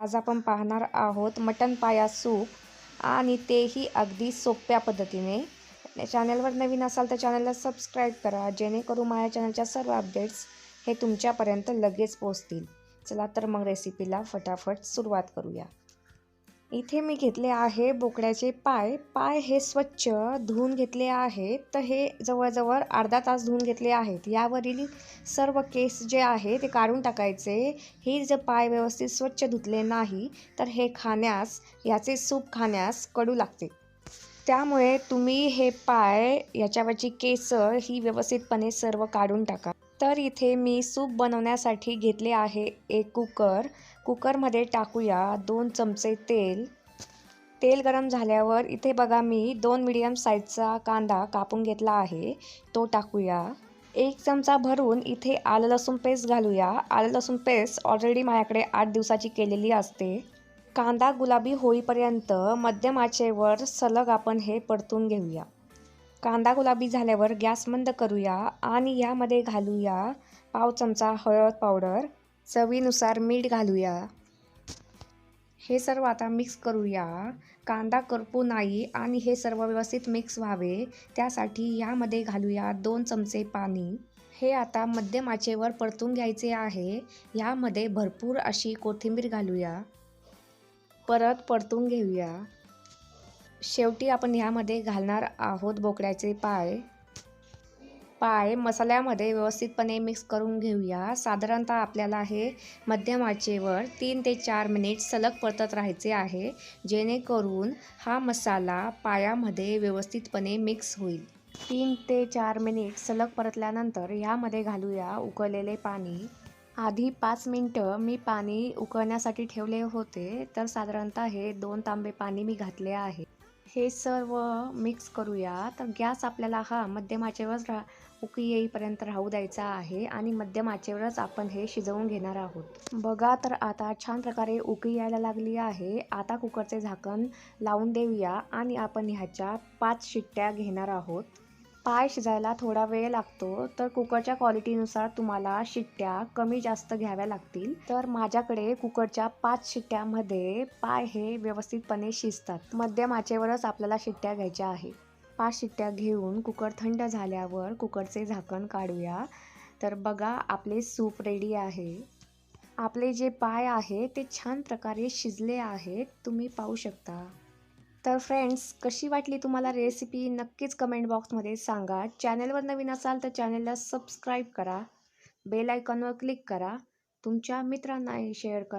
आज आपण पाहणार आहोत मटन पाया सूप आणि तेही अगदी सोप्या पद्धतीने. चॅनलवर नवीन असाल तर चॅनलला सबस्क्राईब करा जेणेकरून माझ्या चॅनलच्या सर्व अपडेट्स हे तुमच्यापर्यंत लगेच पोहोचतील. चला तर मग रेसिपीला फटाफट सुरुवात करूया. इथे मी घेतले आहे बोकड्याचे पाय. पाय हे स्वच्छ धुवून घेतले आहेत तर हे जवळजवळ अर्धा तास धुवून घेतले आहेत. यावरील सर्व केस जे आहे ते काढून टाकायचे. हे जर पाय व्यवस्थित स्वच्छ धुतले नाही तर हे खाण्यास याचे सूप खाण्यास कडू लागते. त्यामुळे तुम्ही हे पाय याच्यावरची केस ही व्यवस्थितपणे सर्व काढून टाका. तर इथे मी सूप बनवण्यासाठी घेतले आहे एक कुकर. कुकरमध्ये टाकूया दोन चमचे तेल. तेल गरम झाल्यावर इथे बघा मी दोन मिडियम साईजचा कांदा कापून घेतला आहे. तो टाकूया. एक चमचा भरून इथे आलं लसूण पेस्ट घालूया. आलं लसूण पेस्ट ऑलरेडी माझ्याकडे आठ दिवसाची केलेली असते. कांदा गुलाबी होईपर्यंत मध्यम आचेवर सलग आपण हे परतून घेऊया. कांदा गुलाबी झाल्यावर गॅस मंद करूया आणि यामध्ये घालूया पाव चमचा हळद पावडर. चवीनुसार मीठ घालूया. हे सर्व आता मिक्स करूया. कांदा करपू नाही आणि हे सर्व व्यवस्थित मिक्स व्हावे. त्यासाठी ह्यामध्ये घालूया दोन चमचे पाणी. हे आता मध्यम आचेवर परतून घ्यायचे आहे. यामध्ये भरपूर अशी कोथिंबीर घालूया. परत परतून घेऊया. शेवटी आपण ह्यामध्ये घालणार आहोत बोकड्याचे पाय. पाय मसाल्यामध्ये व्यवस्थितपणे मिक्स करून घेऊया. साधारणतः आपल्याला हे मध्यम आचेवर तीन ते चार मिनिट सलग परतत राहायचे आहे. जेणेकरून हा मसाला पायामध्ये व्यवस्थितपणे मिक्स होईल. तीन ते चार मिनिट सलग परतल्यानंतर यामध्ये घालूया उकळलेले पाणी. आधी पाच मिनटं मी पाणी उकळण्यासाठी ठेवले होते तर साधारणतः हे दोन तांबे पाणी मी घातले आहे. हे सर्व मिक्स करूया. तर गॅस आपल्याला हा मध्यम आचेवरच रा उकळी येईपर्यंत राहू द्यायचा आहे आणि मध्यम आचेवरच आपण हे शिजवून घेणार आहोत. बघा तर आता छान प्रकारे उकळी यायला लागली आहे. आता कुकरचे झाकण लावून देऊया आणि आपण ह्याच्या पाच शिट्ट्या घेणार आहोत. पाय शिजायला थोडा वेळ लागतो तर कुकरच्या क्वालिटीनुसार तुम्हाला शिट्ट्या कमी जास्त घ्याव्या लागतील. तर माझ्याकडे कुकरच्या पाच शिट्ट्यामध्ये पाय हे व्यवस्थितपणे शिजतात. मध्यम आचेवरच आपल्याला शिट्ट्या घ्यायच्या आहे पाच शिट्ट्या घेऊन कुकर थंड झाल्यावर कुकरचे झाकण काढूया. तर बघा आपले सूप रेडी आहे. आपले जे पाय आहे ते छान प्रकारे शिजले आहेत. तुम्ही पाहू शकता. तर फ्रेंड्स कशी वाटली तुम्हाला रेसिपी नक्कीच कमेंट बॉक्समध्ये सांगा. चॅनलवर नवीन असाल तर चॅनलला सबस्क्राईब करा. बेल आयकॉनवर क्लिक करा. तुमच्या मित्रांनाही शेअर करा.